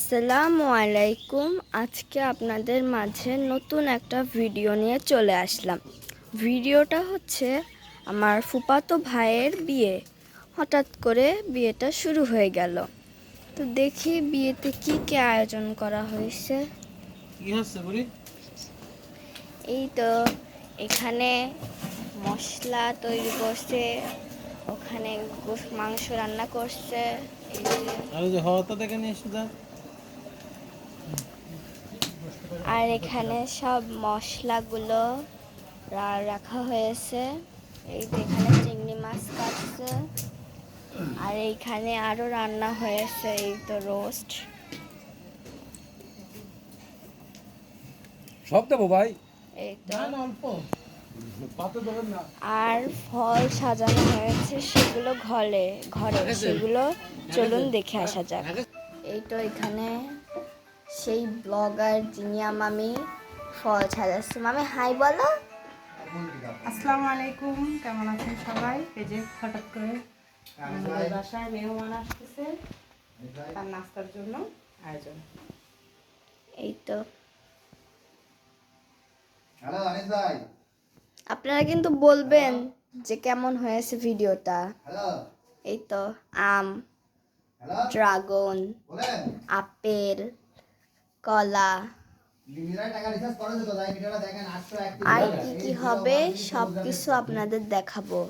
আসসালামু আলাইকুম। আজকে আপনাদের মাঝে নতুন একটা ভিডিও নিয়ে চলে আসলাম। ভিডিওটা হচ্ছে আমার ফুপাতো ভাইয়ের বিয়ে। হঠাৎ করে বিয়েটা শুরু হয়ে গেল। তো দেখি বিয়েতে কি কি আয়োজন করা হয়েছে? এই তো এখানে মশলা তৈরি করছে ওখানে মাংস রান্না করছে। যে দেখে নিয়ে আর এখানে সব মশলাগুলো রাখা হয়েছে। এই এখানে চিংড়ি মাছ কাটছে। আর এইখানে আরও রান্না হয়েছে এই তো রোস্ট সব দেবো ভাই? এই তো। অল্প। পাতে দেবেন না। আর ফল সাজানো হয়েছে সেগুলো ঘরে। ঘরে সেগুলো চলুন দেখে আসা যাক। এই তো এখানে সেই ব্লগার জিনিয়া মামি ফল সাজাচ্ছে মামি হাই বলো। আসসালামু আলাইকুম কেমন আছেন সবাই? এই যে হঠাৎ করে বাসায় মেহমান আসতেছে। তার নাস্তার জন্য আয়োজন। এই তো। হ্যালো আনিস ভাই। আপনারা কিন্তু বলবেন যে কেমন হয়েছে ভিডিওটা। এই তো আম ড্রাগন আপেল কলা। আর কি কি হবে সব কিছু আপনাদের দেখাবো।